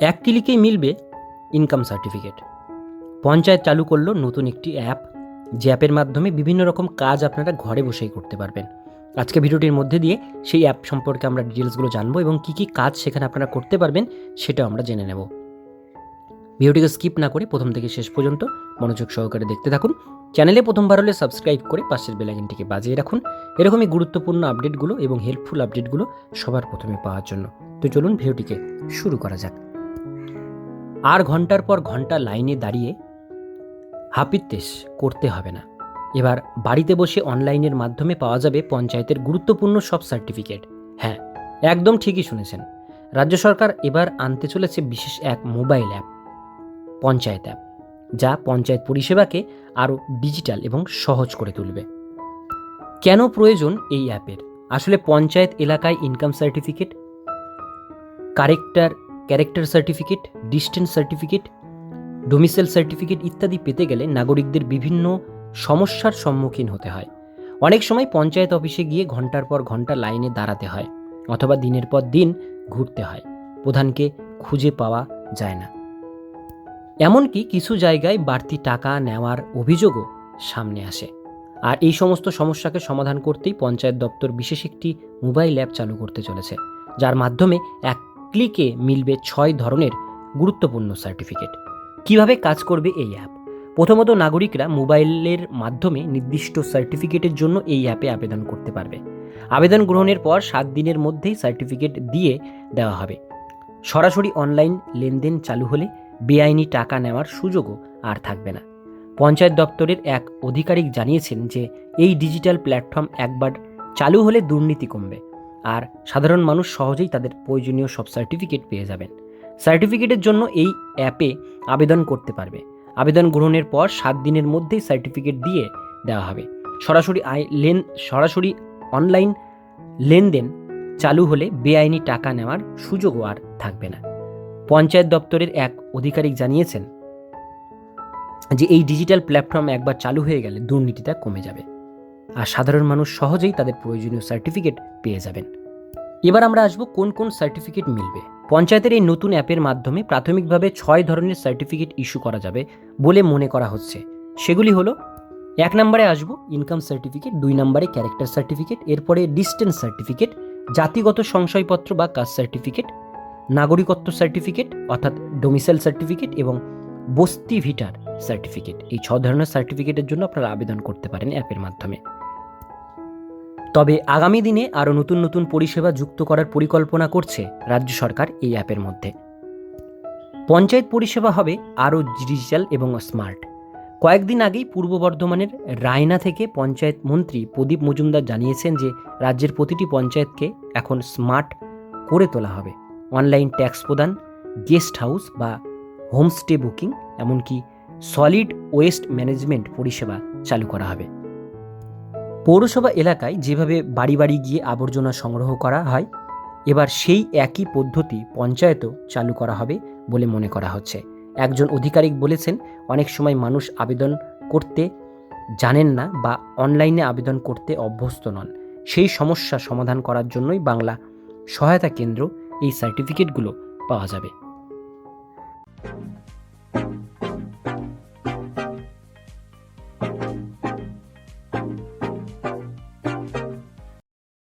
এক ক্লিকেই মিলবে income certificate panchayat চালু করল নতুন একটি অ্যাপ যে অ্যাপের মাধ্যমে বিভিন্ন রকম কাজ আপনারা ঘরে বসেই করতে পারবেন। আজকে ভিডিওটির মধ্যে দিয়ে সেই অ্যাপ সম্পর্কে আমরা ডিটেলসগুলো জানব এবং কী কী কাজ সেখানে আপনারা করতে পারবেন সেটাও আমরা জেনে নেব। ভিডিওটিকে স্কিপ না করে প্রথম থেকে শেষ পর্যন্ত মনোযোগ সহকারে দেখতে থাকুন। চ্যানেলে প্রথমবার হলে সাবস্ক্রাইব করে পাশের বেলাইকনটিকে বাজিয়ে রাখুন। এরকমই গুরুত্বপূর্ণ আপডেটগুলো এবং হেল্পফুল আপডেটগুলো সবার প্রথমে পাওয়ার জন্য। তো চলুন ভিডিওটিকে শুরু করা যাক। আর ঘণ্টার পর ঘণ্টা লাইনে দাঁড়িয়ে হাপিত্তেশ করতে হবে না। এবার বাড়িতে বসে অনলাইনের মাধ্যমে পাওয়া যাবে পঞ্চায়েতের গুরুত্বপূর্ণ সব সার্টিফিকেট। হ্যাঁ একদম ঠিকই শুনেছেন। রাজ্য সরকার এবার আনতে চলেছে বিশেষ এক মোবাইল অ্যাপ, পঞ্চায়েত অ্যাপ, যা পঞ্চায়েত পরিষেবাকে আরও ডিজিটাল এবং সহজ করে তুলবে। কেন প্রয়োজন এই অ্যাপের? আসলে পঞ্চায়েত এলাকায় income certificate, character character certificate, distance certificate domicile certificate ইত্যাদি পেতে গেলে নাগরিকদের বিভিন্ন সমস্যার সম্মুখীন হতে হয়। অনেক সময় পঞ্চায়েত অফিসে গিয়ে ঘণ্টার পর ঘণ্টা লাইনে দাঁড়াতে হয় অথবা দিনের পর দিন ঘুরতে হয়। প্রধানকে খুঁজে পাওয়া যায় না। এমনকি কিছু জায়গায় বাড়তি টাকা নেওয়ার অভিযোগও সামনে আসে। আর এই সমস্ত সমস্যাকে সমাধান করতেই পঞ্চায়েত দপ্তর বিশেষ একটি মোবাইল অ্যাপ চালু করতে চলেছে, যার মাধ্যমে এক ক্লিকে মিলবে ছয় ধরনের গুরুত্বপূর্ণ সার্টিফিকেট। কীভাবে কাজ করবে এই অ্যাপ প্রথমত নাগরিকরা মোবাইলের মাধ্যমে নির্দিষ্ট সার্টিফিকেটের জন্য এই অ্যাপে আবেদন করতে পারবে। আবেদন গ্রহণের পর সাত দিনের মধ্যেই সার্টিফিকেট দিয়ে দেওয়া হবে। সরাসরি অনলাইন লেনদেন চালু হলে বেআইনি টাকা নেওয়ার সুযোগও আর থাকবে না। পঞ্চায়েত দপ্তরের এক আধিকারিক জানিয়েছেন যে, এই ডিজিটাল প্ল্যাটফর্ম একবার চালু হলে দুর্নীতি কমবে। আর সাধারণ মানুষ সহজেই তাদের প্রয়োজনীয় সব সার্টিফিকেট পেয়ে যাবেন। সার্টিফিকেটের জন্য এই অ্যাপে আবেদন করতে পারবে। আবেদন গ্রহণের পর সাত দিনের মধ্যেই সার্টিফিকেট দিয়ে দেওয়া হবে। সরাসরি আই লেন, সরাসরি অনলাইন লেনদেন চালু হলে বেআইনি টাকা নেওয়ার সুযোগও আর থাকবে না। পঞ্চায়েত দপ্তরের এক আধিকারিক জানিয়েছেন যে এই ডিজিটাল প্ল্যাটফর্ম একবার চালু হয়ে গেলে দুর্নীতিটা কমে যাবে। আর সাধারণ মানুষ সহজেই তাদের প্রয়োজনীয় সার্টিফিকেট পেয়ে যাবেন। এবার আমরা আসব কোন কোন সার্টিফিকেট মিলবে। পঞ্চায়েতের এই নতুন অ্যাপের মাধ্যমে প্রাথমিকভাবে ছয় ধরনের সার্টিফিকেট ইস্যু করা যাবে বলে মনে করা হচ্ছে। সেগুলি হলো, এক নম্বরে আসব ইনকাম সার্টিফিকেট দুই নম্বরে ক্যারেক্টার সার্টিফিকেট এরপরে ডিস্টেন্স সার্টিফিকেট জাতিগত সংশয়পত্র বা কাস্ট সার্টিফিকেট নাগরিকত্ব সার্টিফিকেট অর্থাৎ ডোমিসাইল সার্টিফিকেট এবং বস্তি ভিটার সার্টিফিকেট এই ছ ধরনের সার্টিফিকেটের জন্য আপনারা আবেদন করতে পারেন অ্যাপের মাধ্যমে। তবে আগামী দিনে আরও নতুন নতুন পরিষেবা যুক্ত করার পরিকল্পনা করছে রাজ্য সরকার এই অ্যাপের মধ্যে। পঞ্চায়েত পরিষেবা হবে আরও ডিজিটাল এবং স্মার্ট। কয়েকদিন আগেই পূর্ব বর্ধমানের রায়না থেকে পঞ্চায়েত মন্ত্রী প্রদীপ মজুমদার জানিয়েছেন যে রাজ্যের প্রতিটি পঞ্চায়েতকে এখন স্মার্ট করে তোলা হবে। অনলাইন ট্যাক্স প্রদান, গেস্ট হাউস বা হোমস্টে বুকিং, এমনকি সলিড ওয়েস্ট ম্যানেজমেন্ট পরিষেবা চালু করা হবে। পৌরসভা এলাকায় যেভাবে বাড়ি বাড়ি গিয়ে আবর্জনা সংগ্রহ করা হয়, এবার সেই একই পদ্ধতি পঞ্চায়েতও চালু করা হবে বলে মনে করা হচ্ছে। একজন আধিকারিক বলেছেন, অনেক সময় মানুষ আবেদন করতে জানেন না বা অনলাইনে আবেদন করতে অভ্যস্ত নন। সেই সমস্যা সমাধান করার জন্যই বাংলা সহায়তা কেন্দ্র এই সার্টিফিকেটগুলো পাওয়া যাবে।